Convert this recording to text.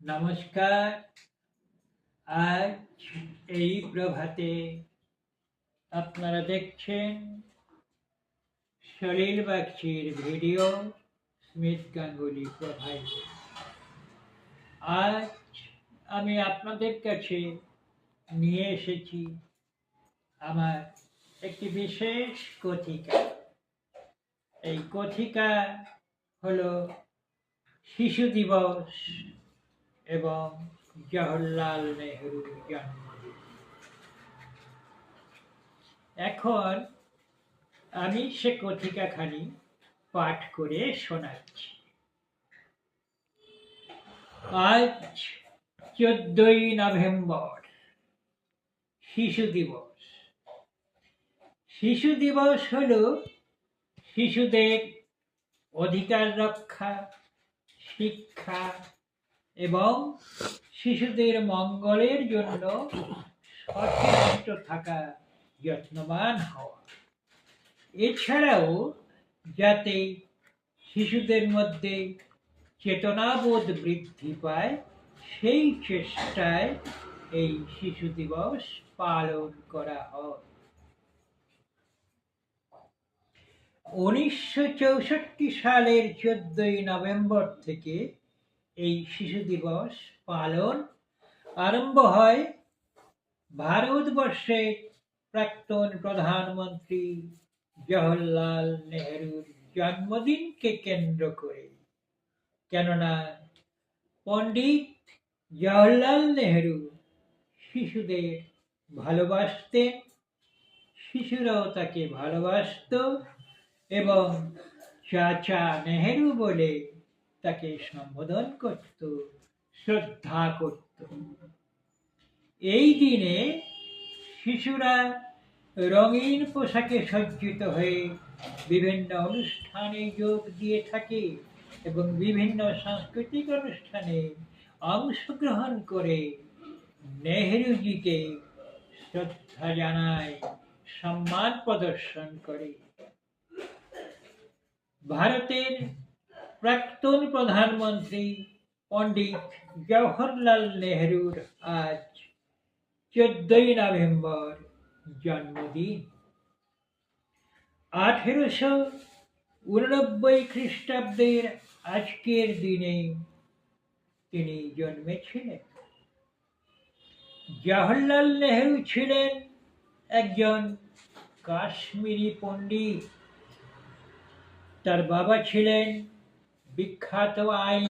নমস্কার। আজ এই প্রভাতে আপনারা দেখছেন সলিল বাগচির ভিডিও স্মিথ গাঙ্গুলি প্রভাই আজ আমি আপনাদের কাছে নিয়ে এসেছি আমার একটি বিশেষ কথিকা। এই কথিকা হলো শিশু দিবস। এবং জওহরলাল নেহরুর জন্মদিন। এখন আমি সে কথিকাখানি পাঠ করে শোনাচ্ছি। আজ চোদ্দই নভেম্বর, শিশু দিবস। শিশু দিবস হলো শিশুদের অধিকার রক্ষা, শিক্ষা এবং শিশুদের মঙ্গলের জন্য সচেষ্ট থাকা যত্নবান হওয়া। এছাড়াও যাতে শিশুদের মধ্যে চেতনাবোধ বৃদ্ধি পায়, সেই চেষ্টায় এই শিশু দিবস পালন করা হয়। উনিশশো চৌষট্টি সালের চোদ্দই নভেম্বর থেকে এই শিশু দিবস পালন আরম্ভ হয় ভারতবর্ষের প্রাক্তন প্রধানমন্ত্রী জওহরলাল নেহরুর জন্মদিনকে কেন্দ্র করে। কেননা পণ্ডিত জওহরলাল নেহরু শিশুদের ভালোবাসতেন, শিশুরাও তাকে ভালোবাসত এবং চাচা নেহেরু বলে তাকে সম্বোধন করত, শ্রদ্ধা করত। এই দিনে শিশুরা রঙিন পোশাকে সজ্জিত হয়ে বিভিন্ন অনুষ্ঠানে যোগ দিয়ে থাকে এবং বিভিন্ন সাংস্কৃতিক অনুষ্ঠানে অংশগ্রহণ করে নেহেরুজিকে শ্রদ্ধা জানায়, সম্মান প্রদর্শন করে। ভারতের প্রাক্তন প্রধানমন্ত্রী পণ্ডিত জওহরলাল নেহরুর আজ চোদ্দই নভেম্বর জন্মদিন। আঠেরোশো উননব্বই খ্রিস্টাব্দের আজকের দিনে তিনি জন্মেছিলেন। জওহরলাল নেহরু ছিলেন একজন কাশ্মীরি পণ্ডিত। তার বাবা ছিলেন বিখ্যাত আইন